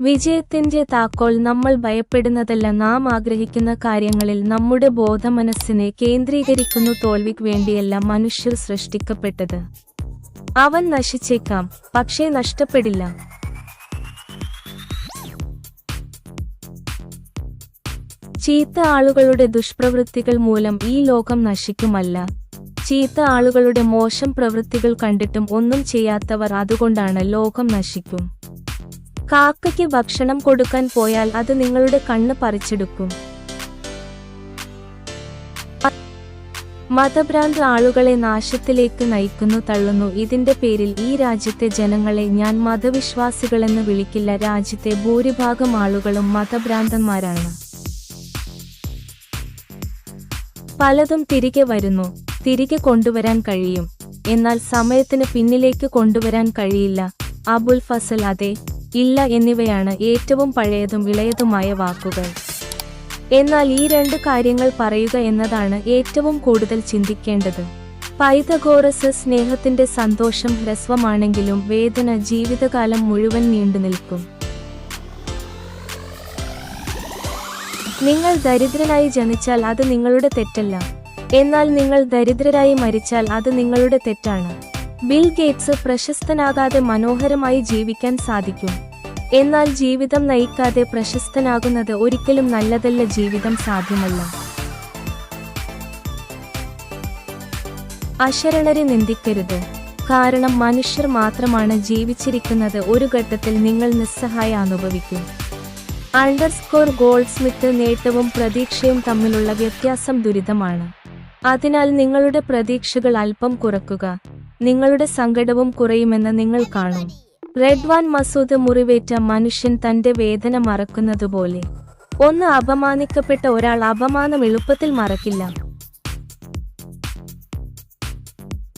വിജയത്തിന്റെ താക്കോൽ നമ്മൾ ഭയപ്പെടുന്നതല്ല. നാം ആഗ്രഹിക്കുന്ന കാര്യങ്ങളിൽ നമ്മുടെ ബോധമനസ്സിനെ കേന്ദ്രീകരിക്കുന്നു തോൽവിക്ക് വേണ്ടിയല്ല മനുഷ്യർ സൃഷ്ടിക്കപ്പെട്ടത്. അവൻ നശിച്ചേക്കാം പക്ഷേ നഷ്ടപ്പെടില്ല. ചീത്ത ആളുകളുടെ ദുഷ്പ്രവൃത്തികൾ മൂലം ഈ ലോകം നശിക്കുമല്ല. ചീത്ത ആളുകളുടെ മോശം പ്രവൃത്തികൾ കണ്ടിട്ടും ഒന്നും ചെയ്യാത്തവർ അതുകൊണ്ടാണ് ലോകം നശിക്കും. കാക്കയ്ക്ക് ഭക്ഷണം കൊടുക്കാൻ പോയാൽ അത് നിങ്ങളുടെ കണ്ണ് പറിച്ചെടുക്കും. മതഭ്രാന്ത് ആളുകളെ നാശത്തിലേക്ക് നയിക്കുന്നു തള്ളുന്നു. ഇതിന്റെ പേരിൽ ഈ രാജ്യത്തെ ജനങ്ങളെ ഞാൻ മതവിശ്വാസികളെന്ന് വിളിക്കില്ല. രാജ്യത്തെ ഭൂരിഭാഗം ആളുകളും മതഭ്രാന്തന്മാരാണ്. പലതും തിരികെ വരുന്നു. തിരികെ കൊണ്ടുവരാൻ കഴിയും. എന്നാൽ സമയത്തിന് പിന്നിലേക്ക് കൊണ്ടുവരാൻ കഴിയില്ല. അബുൽ ഫസൽ അതെ. ഇല്ല എന്നിവയാണ് ഏറ്റവും പഴയതും ഇളയതുമായ വാക്കുകൾ. എന്നാൽ ഈ രണ്ട് കാര്യങ്ങൾ പറയുക എന്നതാണ് ഏറ്റവും കൂടുതൽ ചിന്തിക്കേണ്ടത്. പൈതഗോറസ് സ്നേഹത്തിന്റെ സന്തോഷം ഹ്രസ്വമാണെങ്കിലും വേദന ജീവിതകാലം മുഴുവൻ നീണ്ടു നിൽക്കും. നിങ്ങൾ ദരിദ്രനായി ജനിച്ചാൽ അത് നിങ്ങളുടെ തെറ്റല്ല. എന്നാൽ നിങ്ങൾ ദരിദ്രരായി മരിച്ചാൽ അത് നിങ്ങളുടെ തെറ്റാണ്. ബിൽ ഗേറ്റ്സ് പ്രശസ്തനാകാതെ മനോഹരമായി ജീവിക്കാൻ സാധിക്കും. എന്നാൽ ജീവിതം നയിക്കാതെ പ്രശസ്തനാകുന്നത് ഒരിക്കലും നല്ലതല്ല ജീവിതം സാധ്യമല്ല. അശരണരെ നിന്ദിക്കരുത്. കാരണം മനുഷ്യർ മാത്രമാണ് ജീവിച്ചിരിക്കുന്നത് ഒരു ഘട്ടത്തിൽ നിങ്ങൾ നിസ്സഹായ അനുഭവിക്കും അണ്ടർസ്കോർ ഗോൾഡ് സ്മിത്ത് നേട്ടവും പ്രതീക്ഷയും തമ്മിലുള്ള വ്യത്യാസം ദുരിതമാണ്. അതിനാൽ നിങ്ങളുടെ പ്രതീക്ഷകൾ അല്പം കുറക്കുക. നിങ്ങളുടെ സങ്കടവും കുറയുമെന്ന് നിങ്ങൾ കാണും. റെഡ്വാൻ മസൂദ് മുറിവേറ്റ മനുഷ്യൻ തന്റെ വേദന മറക്കുന്നതുപോലെ. ഒന്ന് അപമാനിക്കപ്പെട്ട ഒരാൾ അപമാനം എളുപ്പത്തിൽ മറക്കില്ല.